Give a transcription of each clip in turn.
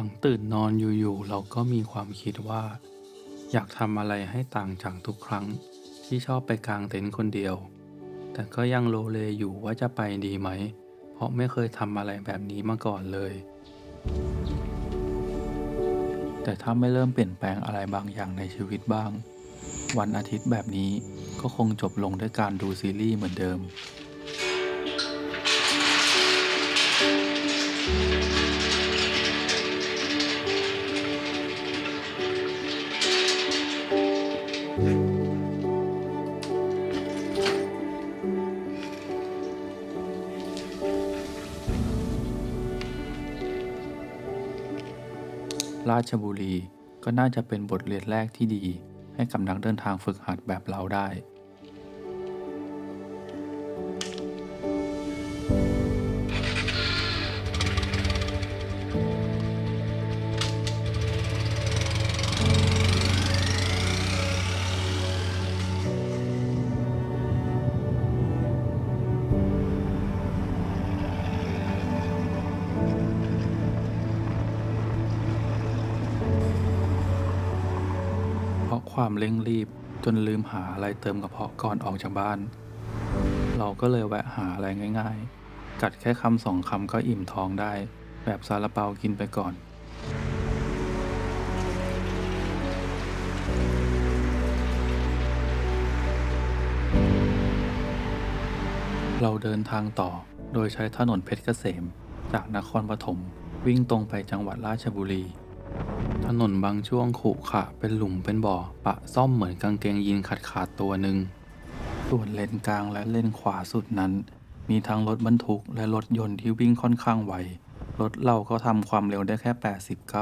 ลังตื่นนอนอยู่ๆเราก็มีความคิดว่า อยากทำอะไรให้ต่างจากทุกครั้งที่ชอบไปกางเต็นท์คนเดียว แต่ก็ยังโลเลอยู่ว่าจะไปดีไหม เพราะไม่เคยทำอะไรแบบนี้มาก่อนเลย แต่ถ้าไม่เริ่มเปลี่ยนแปลงอะไรบางอย่างในชีวิตบ้าง วันอาทิตย์แบบนี้ก็คงจบลงด้วยการดูซีรีส์เหมือนเดิม ราชบุรี ก็น่าจะเป็นบทเรียนแรกที่ดี ให้กับนักเดินทางฝึกหัดแบบเราได้ ความเร่งรีบ จนลืมหาอะไรเติมกระเพาะก่อนออกจากบ้าน เราก็เลยแวะหาอะไรง่าย ๆ กัดแค่คำสองคำก็อิ่มท้องได้ แบบซาลาเปากินไปก่อนเราเดินทางต่อโดยใช้ถนนเพชรเกษม จากนครปฐมวิ่งตรงไปจังหวัดราชบุรี นนบางช่วงขรุขระเป็นหลุมเป็นบ่อ ปะซ่อมเหมือนกางเกงยีนขาดขาดตัวหนึ่ง ส่วนเลนกลางและเลนขวาสุดนั้น มีทั้งรถบรรทุกและรถยนต์ที่วิ่งค่อนข้างไว รถเราก็ทำความเร็วได้แค่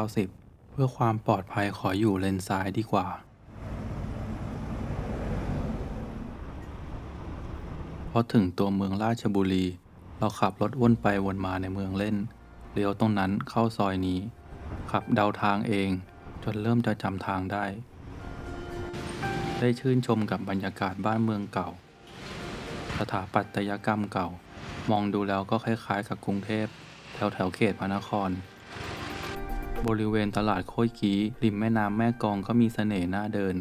80-90 เพื่อความปลอดภัยขออยู่เลนซ้ายดีกว่า พอถึงตัวเมืองราชบุรี เราขับรถวนไปวนมาในเมืองเล่น เลี้ยวตรงนั้นเข้าซอยนี้ ขับเดาทางเอง จนเริ่มจะจำทางได้ ได้ชื่นชมกับบรรยากาศบ้านเมืองเก่า สถาปัตยกรรมเก่า มองดูแล้วก็คล้ายๆ กับกรุงเทพ แถวแถวๆเขตพระนคร บริเวณตลาดโคยกีริมแม่น้ำแม่กองก็มีเสน่ห์น่าเดิน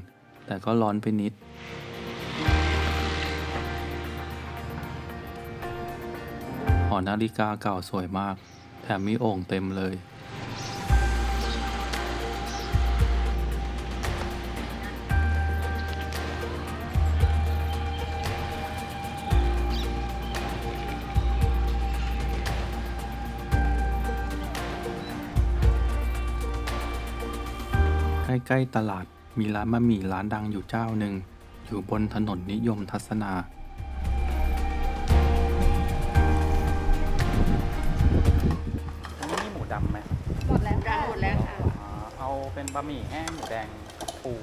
แต่ก็ร้อนไปนิดหอนาฬิกาเก่าสวยมาก แถมมีโอ่งเต็มเลย ใกล้ๆตลาดมีร้านบะหมี่ร้านดังอยู่เจ้าหนึ่ง อยู่บนถนนนิยมทัศนาอันนี้มีหมูดำไหมหมดแล้วค่ะหมดแล้วค่ะอ่าเอาเป็นบะหมี่แห้งหมูแดงปู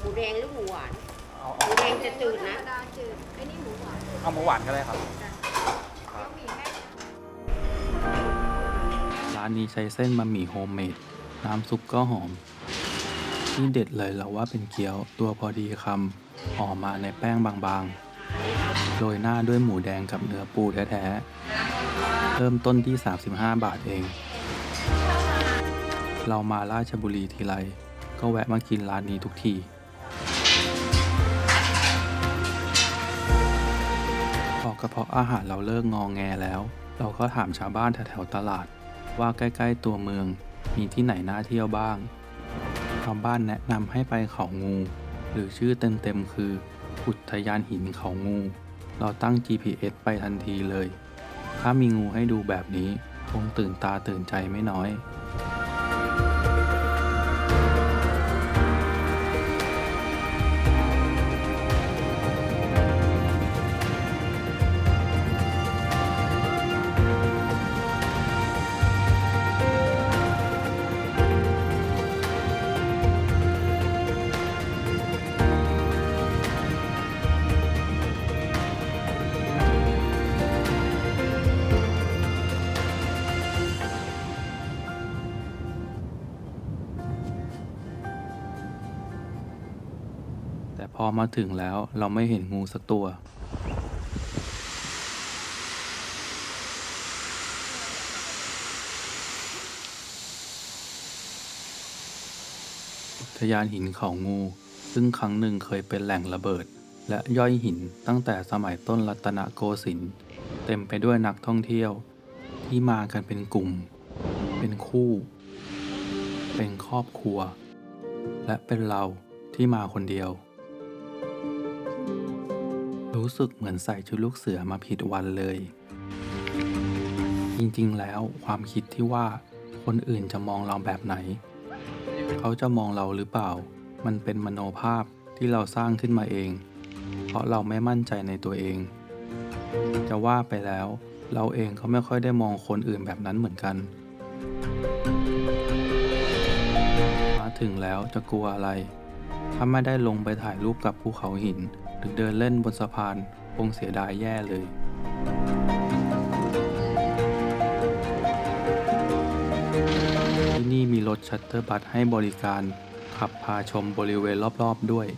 หมูแดงหรือหมูหวาน เอาหเอามูแดงจะจืดนะ ดาจืดไอ้นี่หมูหวานเอาหมูหวานก็ได้ครับ บะหมี่แห้งร้านนี้ใช้เส้นบะหมี่โฮมเมดน้ำซุปก็หอม ที่เด็ดเลยเราว่าเป็นเกี๊ยวตัวพอดีคำห่อมาในแป้งบางๆ โรยหน้าด้วยหมูแดงกับเนื้อปูแท้ๆ เริ่มต้นที่ 35 บาทเอง เรามาราชบุรีทีไร ก็แวะมากินร้านนี้ทุกทีพอกระเพาะอาหารเราเลิกงองแงแล้ว เราก็ถามชาวบ้านแถวๆตลาด ว่าใกล้ๆตัวเมืองมีที่ไหนน่าเที่ยวบ้าง ชาวบ้านแนะนำให้ไปเขางู หรือชื่อเต็มๆคือ อุทยานหินเขางู เราตั้ง GPS ไปทันทีเลย ถ้ามีงูให้ดูแบบนี้ คงตื่นตาตื่นใจไม่น้อย มาถึงแล้วเราไม่เห็นงูสักตัว ทยานหินเขางู ซึ่งครั้งหนึ่งเคยเป็นแหล่งระเบิด และย่อยหินตั้งแต่สมัยต้นรัตนโกสินทร์เต็มไปด้วยนักท่องเที่ยว ที่มากันเป็นกลุ่ม เป็นคู่ เป็นครอบครัว และเป็นเราที่มาคนเดียว รู้สึกเหมือนใส่ชุดลูกเสือมาผิดวันเลย จริงๆ แล้วความคิดที่ว่าคนอื่นจะมองเราแบบไหน เขาจะมองเราหรือเปล่า มันเป็นมโนภาพที่เราสร้างขึ้นมาเอง เพราะเราไม่มั่นใจในตัวเอง จะว่าไปแล้ว เราเองก็ไม่ค่อยได้มองคนอื่นแบบนั้นเหมือนกัน มาถึงแล้วจะกลัวอะไร ถ้าไม่ได้ลงไปถ่ายรูปกับภูเขาหิน หรือเดินเล่นบนสะพานคงเสียดายแย่เลยที่นี่มีรถชัตเตอร์บัสให้บริการ ขับพาชมบริเวณรอบๆด้วย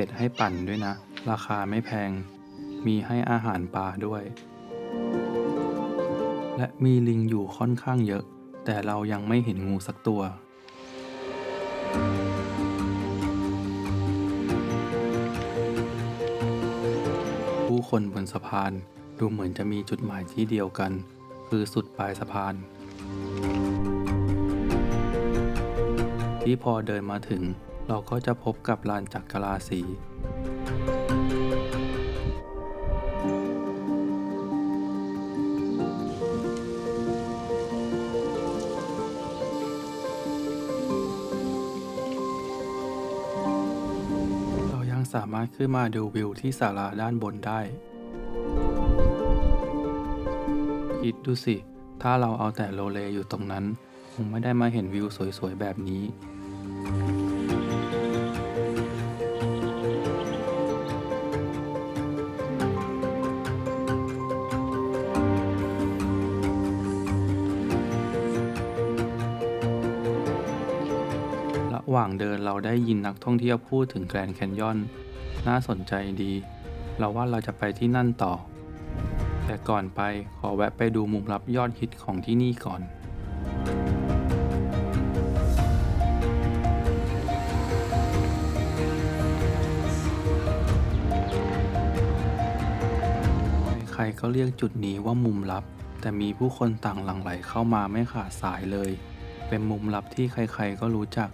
เป็ดให้ปั่นด้วยนะ ราคาไม่แพง มีให้อาหารปลาด้วย และมีลิงอยู่ค่อนข้างเยอะ แต่เรายังไม่เห็นงูสักตัว ผู้คนบนสะพานดูเหมือนจะมีจุดหมายที่เดียวกัน คือสุดปลายสะพาน ที่พอเดินมาถึง เราก็จะพบกับลานจักรลาสีเรายังสามารถขึ้นมาดูวิวที่ศาลาด้านบนได้ คิดดูสิ ถ้าเราเอาแต่โลเลอยู่ตรงนั้น คงไม่ได้มาเห็นวิวสวยๆแบบนี้ ว่างเดินเราได้ยินนักท่องเที่ยวพูดถึงแกรนด์แคนยอน น่าสนใจดี เราว่าเราจะไปที่นั่นต่อ แต่ก่อนไปขอแวะไปดูมุมลับยอดฮิตของที่นี่ก่อน ใครก็เรียกจุดนี้ว่ามุมลับ แต่มีผู้คนต่างหลั่งไหลเข้ามาไม่ขาดสายเลย เป็นมุมลับที่ใครๆก็รู้จัก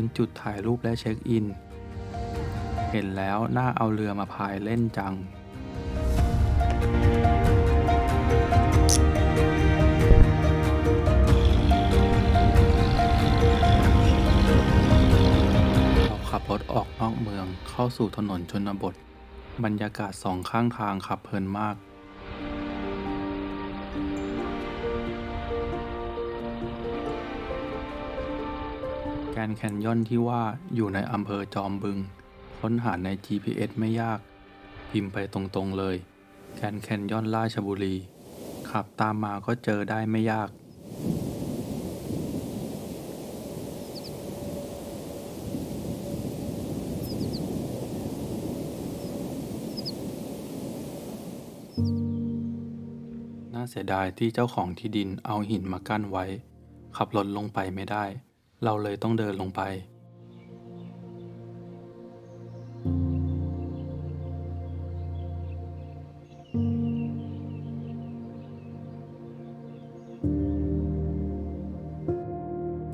เป็นจุดถ่ายรูปและเช็คอิน เห็นแล้วน่าเอาเรือมาพายเล่นจัง เราขับรถออกนอกเมืองเข้าสู่ถนนชนบท บรรยากาศสองข้างทางขับเพลินมาก รนด์แคนยอนที่ว่าอยู่ในอำเภอจอมบึง ค้นหาใน GPS ไม่ยาก พิมพ์ไปตรงๆเลยแกรนด์แคนยอนราชบุรี ขับตามมาก็เจอได้ไม่ยาก น่าเสียดายที่เจ้าของที่ดินเอาหินมากั้นไว้ ขับรถลงไปไม่ได้ เราเลยต้องเดินลงไป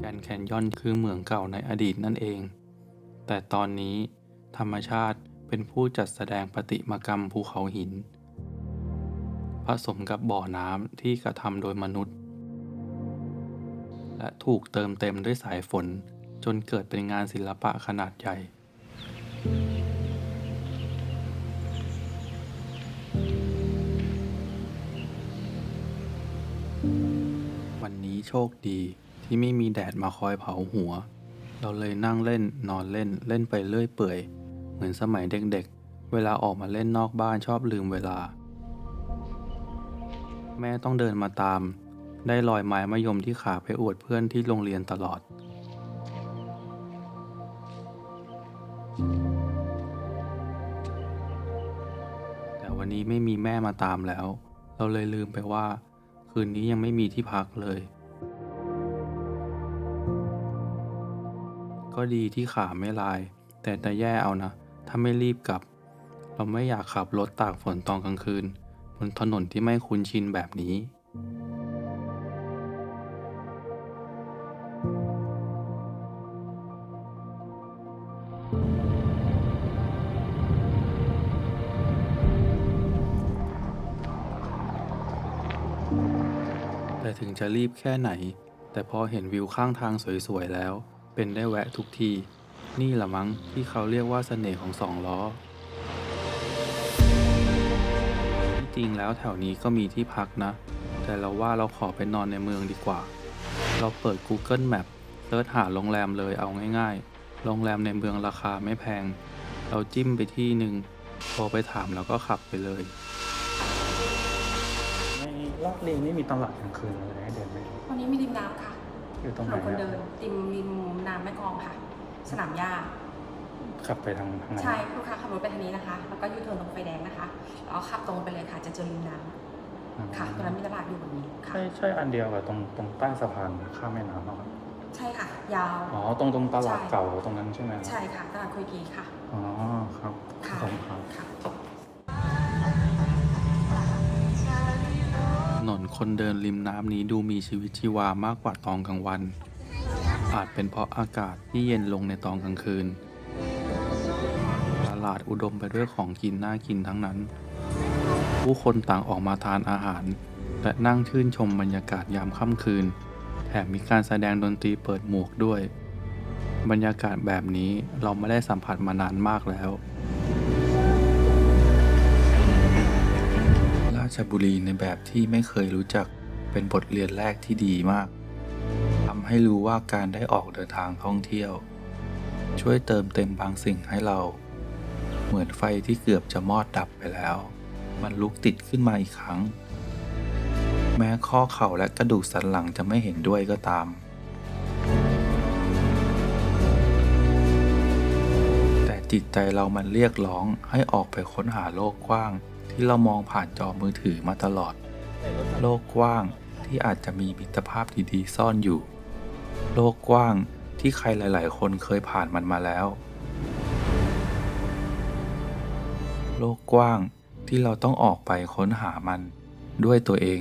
แกรนแคนยอนคือเหมืองเก่าในอดีตนั่นเอง แต่ตอนนี้ธรรมชาติเป็นผู้จัดแสดงปฏิมากรรมภูเขาหิน ผสมกับบ่อน้ำที่กระทำโดยมนุษย์ และถูกเติมเต็มด้วยสายฝน จนเกิดเป็นงานศิลปะขนาดใหญ่ วันนี้โชคดีที่ไม่มีแดดมาคอยเผาหัว เราเลยนั่งเล่นนอนเล่นเล่นไปเรื่อยเปื่อย เหมือนสมัยเด็กๆ เวลาออกมาเล่นนอกบ้านชอบลืมเวลา แม่ต้องเดินมาตาม ได้ลอยไม้มะยมที่ขาไปอวดเพื่อนที่โรงเรียนตลอด แต่วันนี้ไม่มีแม่มาตามแล้ว เราเลยลืมไปว่า คืนนี้ยังไม่มีที่พักเลย ก็ดีที่ขาไม่ลาย แต่จะแย่เอานะ ถ้าไม่รีบกลับ เราไม่อยากขับรถตากฝนตอนกลางคืน บนถนนที่ไม่คุ้นชินแบบนี้ ถึงจะรีบแค่ไหน แต่พอเห็นวิวข้างทางสวยๆแล้ว เป็นได้แวะทุกที นี่ละมั้งที่เขาเรียกว่าเสน่ห์ของสองล้อที่จริงแล้วแถวนี้ก็มีที่พักนะ แต่เราว่าเราขอไปนอนในเมืองดีกว่า เราเปิด Google Map เสิร์ชหาโรงแรมเลยเอาง่ายๆ โรงแรมในเมืองราคาไม่แพง เราจิ้มไปที่หนึ่งพอไปถามแล้วก็ขับไปเลย ลาดลีนี่มีตลาดกลางคืนอะไรให้เดินไหมวันนี้มีริมน้ำค่ะอยู่ตถรงไหนนนคนเดินอะริมริมน้ำแม่กลองค่ะ สนามหญ้า ขับไปทางทางไหนใช่ลูกค้าขับรถไปทางนี้นะคะ แล้วก็ยูเทิร์นตรงไฟแดงนะคะแล้วขับตรงไปเลยค่ะ จะเจอริมน้อืมำค่ะตรงนั้นมีตลาดอยู่แบบนี้ค่ะ ใช่ใช่อันเดียวกับตรงตรงใต้สะพานข้ามแม่น้ำอะครับใช่ค่ะ ยาว อ๋อตรงตรงตลาดใช่ เก่าตรงนั้นใช่ไหมครับใช่ค่ะ ตลาดคุยกีค่ะ อ๋อครับค่ะขอบคุณครับ คนเดินริมน้ำนี้ดูมีชีวิตชีวามากกว่าตอนกลางวัน อาจเป็นเพราะอากาศที่เย็นลงในตอนกลางคืน ตลาดอุดมไปด้วยของกินน่ากินทั้งนั้น ผู้คนต่างออกมาทานอาหาร และนั่งชื่นชมบรรยากาศยามค่ำคืน แถมมีการแสดงดนตรีเปิดหมวกด้วย บรรยากาศแบบนี้เราไม่ได้สัมผัสมานานมากแล้ว ราชบุรีในแบบที่ไม่เคยรู้จักเป็นบทเรียนแรกที่ดีมากทำให้รู้ว่าการได้ออกเดินทางท่องเที่ยว ช่วยเติมเต็มบางสิ่งให้เรา เหมือนไฟที่เกือบจะมอดดับไปแล้ว มันลุกติดขึ้นมาอีกครั้ง แม้ข้อเข่าและกระดูกสันหลังจะไม่เห็นด้วยก็ตามแต่จิตใจเรามันเรียกร้องให้ออกไปค้นหาโลกกว้าง ที่เรามองผ่านจอมือถือมาตลอด โลกกว้างที่อาจจะมีมิตรภาพดีๆ ซ่อนอยู่ โลกกว้างที่ใครหลาย ๆ คนเคยผ่านมันมาแล้ว โลกกว้างที่เราต้องออกไปค้นหามันด้วยตัวเอง